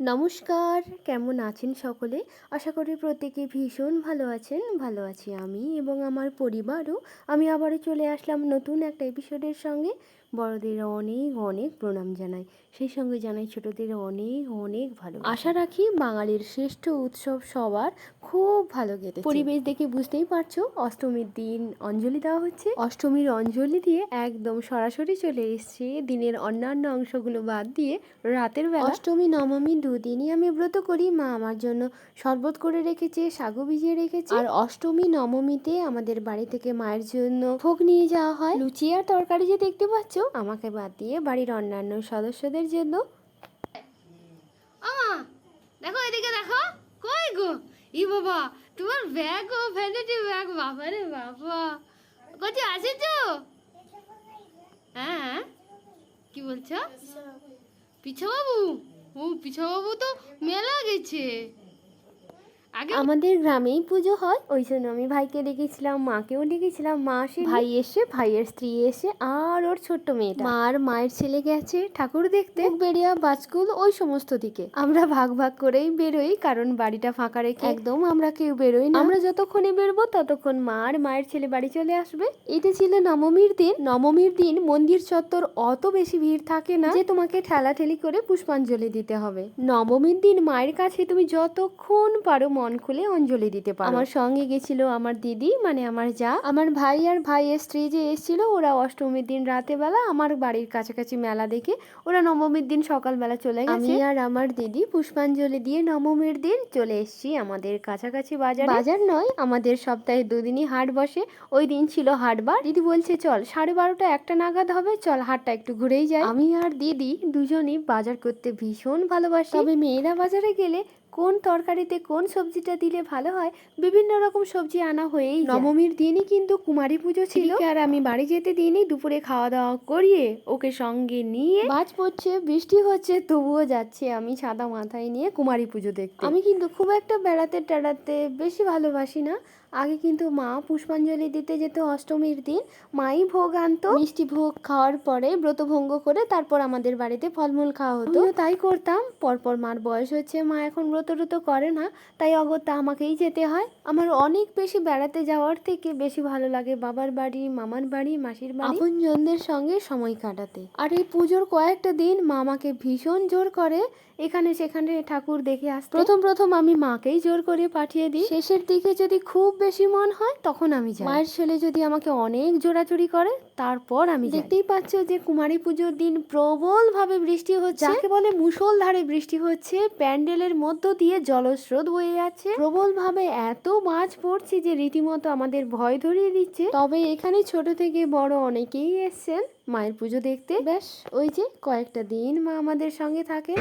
নমস্কার, কেমন আছেন সকলে? আশা করি প্রত্যেকে ভীষণ ভালো আছেন। ভালো আছি আমি এবং আমার পরিবারও। আমি আবারও চলে আসলাম নতুন একটা এপিসোডের সঙ্গে। বড়দের অনেক অনেক প্রণাম জানাই। সেই সঙ্গে জানাই ছোটদের অনেক অনেক ভালো আশা রাখি বাঙালির শ্রেষ্ঠ উৎসব সবার খুব ভালো কেটে পরিবেশ দেখে বুঝতেই পারছ অষ্টমীর দিন অঞ্জলি দেওয়া হচ্ছে। অষ্টমীর অঞ্জলি দিয়ে একদম সরাসরি চলে এসছে। দিনের অন্যান্য অংশগুলো বাদ দিয়ে রাতের বেলা অষ্টমী নবমী দুদিনই আমি ব্রত করি। মা আমার জন্য শরবত করে রেখেছে সাগু ভিজিয়ে রেখেছে। আর অষ্টমী নবমীতে আমাদের বাড়ি থেকে মায়ের জন্য ভোগ নিয়ে যাওয়া হয়। লুচি আর তরকারি যে দেখতে পাচ্ছ আমাকে বাদ দিয়ে বাড়ির অন্যান্য সদস্যদের জন্য। দেখো এদিকে দেখো। কই গো? ই বাবা, তোমার ব্যাগ ও ভ্যানিটি ব্যাগ বাবা রে বাবা। কোথায় আছে তো? হ্যাঁ হ্যাঁ। কি বলছো? পিছা বাবু ও পিছা বাবু তো মেলা গেছে। আমাদের গ্রামেই পুজো হয় ওই জন্য আমি ভাইকে ডেকেছিলাম মাকেও ডেকেছিলাম মা আসে ভাই এসে ভাইয়ের স্ত্রী এসে আর ওর ছোট্ট মেয়েটা। মা আর মায়ের ছেলে গেছে ঠাকুর দেখতে। বেরিয়া বাজকুল ওই সমস্ত দিকে। আমরা ভাগ ভাগ করেই বেরোই কারণ বাড়িটা ফাঁকা রেখে। একদম আমরা কেউ বেরোই না। আমরা যতক্ষণে বেরবো ততক্ষণ মা আর মায়ের ছেলে বাড়ি চলে আসবে। এটা ছিল নবমীর দিন। নবমীর দিন মন্দির চত্বর অত বেশি ভিড় থাকে না যে তোমাকে ঠেলাঠেলি করে পুষ্পাঞ্জলি দিতে হবে। নবমীর দিন মায়ের কাছে তুমি যতক্ষণ পারো মন খুলে অঞ্জলি দিতে পারো। আমার সঙ্গে গেছিল আমার দিদি মানে আমার যা। আমার ভাই আর ভাইয়ের স্ত্রী যে এসেছিল ওরা অষ্টমীর দিন রাতে বেলা আমার বাড়ির কাছাকাছি মেলা দেখে ওরা নবমীর দিন সকালবেলা চলে গেছে। আমি আর আমার দিদি পুষ্পাঞ্জলি দিয়ে নবমীর দিন চলে এসেছি আমাদের কাছাকাছি বাজার। বাজার নয় আমাদের সপ্তাহে দুদিনই হাট বসে। ওই দিন ছিল হাটবার দিদি বলছে চল সাড়ে বারোটা একটা নাগাদ হবে চল হাটটা একটু ঘুরেই যাই। আমি আর দিদি দুজনই বাজার করতে ভীষণ ভালোবাসি। তবে মেয়েরা বাজারে গেলে কোন তরকারিতে কোন সবজিটা দিলে ভালো হয় বিভিন্ন রকম সবজি আনা হয়েই নবমীর দিনই কিন্তু কুমারী পুজো ছিল। আর আমি বাড়ি যেতে দিনই দুপুরে খাওয়া দাওয়া করিয়ে ওকে সঙ্গে নিয়ে বাজ পড়ছে বৃষ্টি হচ্ছে তবুও যাচ্ছে আমি সাদা মাথায় নিয়ে কুমারী পুজো দেখতে। আমি কিন্তু খুব একটা বেড়াতে টেড়াতে বেশি ভালোবাসি না। আগে কিন্তু মা পুষ্পাঞ্জলি দিতে যেত অষ্টমীর দিন। মাই ভোগ আনতো। মিষ্টি ভোগ খাওয়ার পরে ব্রতভঙ্গ করে তারপর আমাদের বাড়িতে ফলমূল খাওয়া হতো। তাই করতাম। পরপর মার বয়স হচ্ছে মা এখন ব্রত ট্রত করে না তাই অগত্যা আমাকেই যেতে হয়। আমার অনেক বেশি বেড়াতে যাওয়ার থেকে বেশি ভালো লাগে বাবার বাড়ি মামার বাড়ি মাসির বাড়ি। আপনজনদের সঙ্গে সময় কাটাতে। আর এই পুজোর কয়েকটা দিন মা আমাকে ভীষণ জোর করে এখানে সেখানে ঠাকুর দেখে আসতে। প্রথম প্রথম আমি মাকেই জোর করে পাঠিয়ে দিই। শেষের দিকে যদি খুব বেশি মন হয় তখন আমি যাই। মায়ের ছেলে যদি আমাকে অনেক জোরাচুরি করে তারপর আমি দেখতেই পাচ্ছ যে কুমারী পুজোর দিন প্রবল ভাবে বৃষ্টি হচ্ছে। যাকে বলে মুষলধারে বৃষ্টি হচ্ছে প্যান্ডেলের মধ্য দিয়ে জলস্রোত বয়ে যাচ্ছে। প্রবল ভাবে এত মাছ পড়ছে যে রীতিমতো আমাদের ভয় ধরিয়ে দিচ্ছে। তবে এখানে ছোট থেকে বড় অনেকেই এসছেন মায়ের পুজো দেখতে। ব্যাস ওই যে কয়েকটা দিন মা আমাদের সঙ্গে থাকে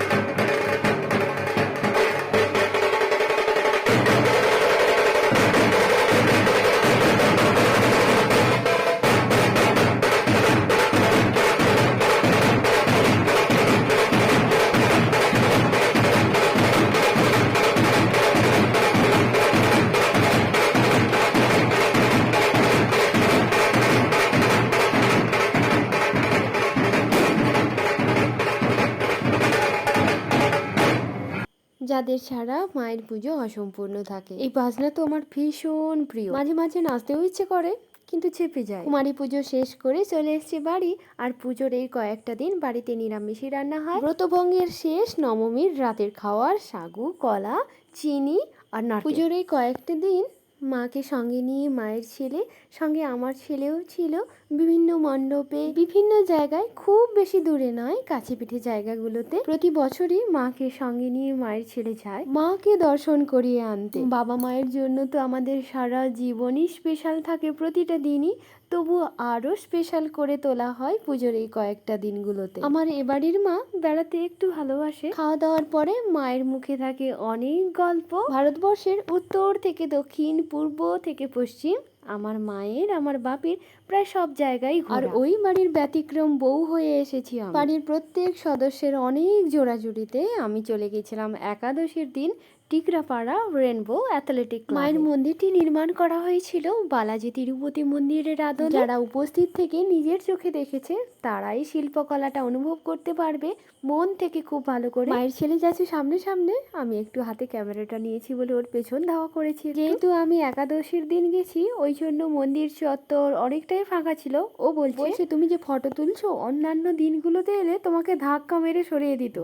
যাদের ছাড়া মায়ের পুজো অসম্পূর্ণ থাকে। এই বাজনা তো আমার ভীষণ প্রিয়। মাঝে মাঝে নাচতেও ইচ্ছে করে, কিন্তু ছেপে যায়। কুমারী পুজো শেষ করে চলে এসছে বাড়ি, আর পুজোর এই কয়েকটা দিন বাড়িতে নিরামিষই রান্না হয়। ব্রতভঙ্গের শেষ নবমীর রাতের খাওয়ার সাগু, কলা, চিনি আর পুজোর এই কয়েকটা দিন মাকে সঙ্গে নিয়ে মায়ের ছেলে, সঙ্গে আমার ছেলেও ছিল। বিভিন্ন মণ্ডপে, বিভিন্ন জায়গায়, খুব বেশি দূরে নয়, কাছে পিঠে জায়গাগুলোতে। প্রতি বছরই মাকে সঙ্গে নিয়ে মায়ের ছেলে যায়। মাকে দর্শন করিয়ে আনতে। বাবা মায়ের জন্য তো আমাদের সারা জীবনই স্পেশাল থাকে প্রতিটা দিনই। তবু আরও স্পেশাল করে তোলা হয় পুজোর এই কয়েকটা দিনগুলোতে। আমার এবাড়ির মা বেড়াতে একটু ভালোবাসে। খাওয়া দাওয়ার পরে মায়ের মুখে থাকে অনেক গল্প। ভারতবর্ষের উত্তর থেকে দক্ষিণ পূর্ব থেকে পশ্চিম আমার মায়ের আমার বাপের প্রায় সব জায়গায় আর ওই বাড়ির ব্যতিক্রম বউ হয়ে এসেছি বাড়ির প্রত্যেক সদস্যের অনেক জোড়াজুড়িতে আমি চলে গেছিলাম একাদশীর দিন টিকরাপাড়া রেনবো অ্যাথলেটিক মায়ের মন্দিরটি নির্মাণ করা হয়েছিল বালাজি তিরুপতি মন্দিরের আদলে। যারা উপস্থিত থেকে নিজের চোখে দেখেছে তারাই শিল্পকলাটা অনুভব করতে পারবে। মন থেকে খুব ভালো করে। মায়ের ছেলে যাচ্ছে সামনে সামনে। আমি একটু হাতে ক্যামেরাটা নিয়েছি বলে ওর পেছন ধাওয়া করেছি যেহেতু আমি একাদশীর দিন গেছি ওই জন্য মন্দির চত্বর অনেকটাই ফাঁকা ছিল। ও বলছে বলছে তুমি যে ফটো তুলছো অন্যান্য দিনগুলোতে এলে তোমাকে ধাক্কা মেরে সরিয়ে দিত।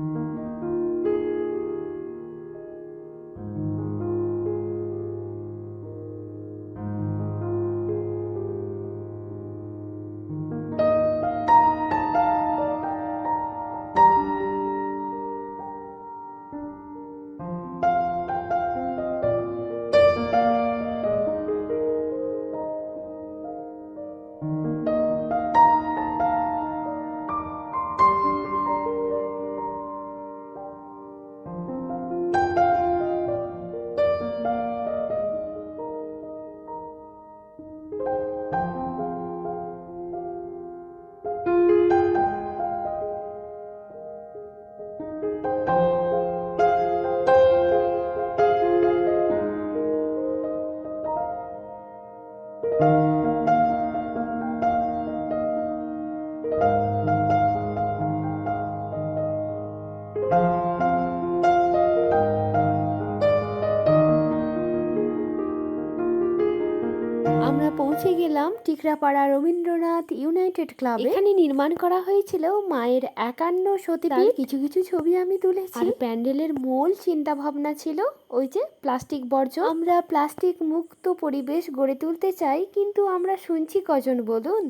আমরা গেলাম টিকরাপাড়া রবীন্দ্রনাথ ইউনাইটেড ক্লাব। এখানে নির্মাণ করা হয়েছিল মায়ের একান্ন সতীপীঠ কিছু কিছু ছবি আমি তুলেছি। আর প্যান্ডেলের মূল চিন্তা ভাবনা ছিল ওই যে প্লাস্টিক বর্জ্য। আমরা প্লাস্টিক মুক্ত পরিবেশ গড়ে তুলতে চাই কিন্তু আমরা শুনছি কজন বলুন?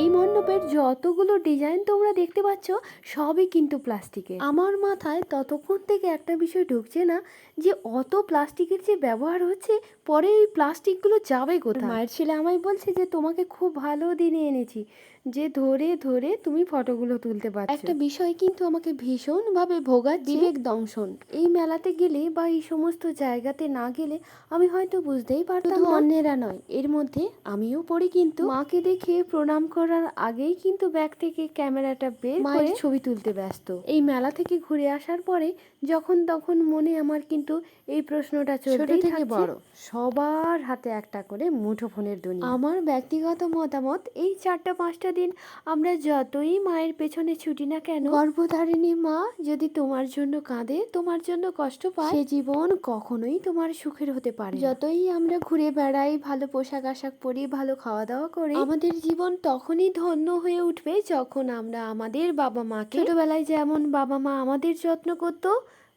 এই মণ্ডপের যতগুলো ডিজাইন তোমরা দেখতে পাচ্ছ, সবই কিন্তু প্লাস্টিকের। আমার মাথায় ততক্ষণ থেকে একটা বিষয় ঢুকছে না, যে অত প্লাস্টিকের যে ব্যবহার হচ্ছে, পরে ওই প্লাস্টিকগুলো যাবে কোথায়? মায়ের ছেলে আমায় বলছে যে, তোমাকে খুব ভালো দিনে এনেছি। যে ধরে ধরে তুমি ফটোগুলো তুলতে পারছ। একটা বিষয় কিন্তু আমাকে ভীষণভাবে ভোগা বিবেক দংশন। এই মেলাতে গেলে বা এই সমস্ত জায়গাতে না গেলে আমি হয়তো বুঝতেই পারতাম। অন্যেরা নয় এর মধ্যে আমিও পড়ি কিন্তু। মাকে দেখে প্রণাম করার আগেই কিন্তু ব্যাগ থেকে ক্যামেরাটা বের করে ছবি তুলতে ব্যস্ত। এই মেলা থেকে ঘুরে আসার পরে যখন তখন মনে আমার কিন্তু এই প্রশ্নটা চলতেই থেকে বড় সবার হাতে একটা করে মুঠোফোনের দুনিয়া আমার ব্যক্তিগত মতামত এই চারটা পাঁচটা দিন আমরা যতই মায়ের পেছনে ছুটি না কেন গর্ভধারিণী মা যদি তোমার জন্য কাঁদে তোমার জন্য কষ্ট পায় সে জীবন কখনোই তোমার সুখের হতে পারে যতই আমরা ঘুরে বেড়াই ভালো পোশাক আশাক পরি ভালো খাওয়া দাওয়া করি আমাদের জীবন তখনই ধন্য হয়ে উঠবে যখন আমরা আমাদের বাবা মাকে ছোটবেলায় যেমন বাবা মা আমাদের যত্ন করতো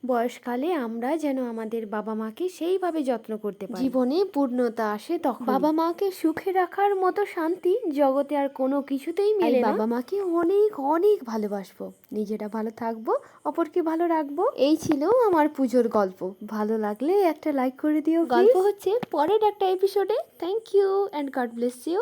বয়সকালে আমরা যেন আমাদের বাবা মাকে সেইভাবে যত্ন করতে পারি। জীবনে পূর্ণতা আসে তখন। বাবা মাকে সুখে রাখার মতো শান্তি জগতে আর কোনো কিছুতেই মেলে বাবা মাকে অনেক অনেক ভালোবাসবো। নিজেরা ভালো থাকব অপরকে ভালো রাখব। এই ছিল আমার পুজোর গল্প। ভালো লাগলে একটা লাইক করে দিও গল্প হচ্ছে পরের একটা এপিসোডে thank you and God bless you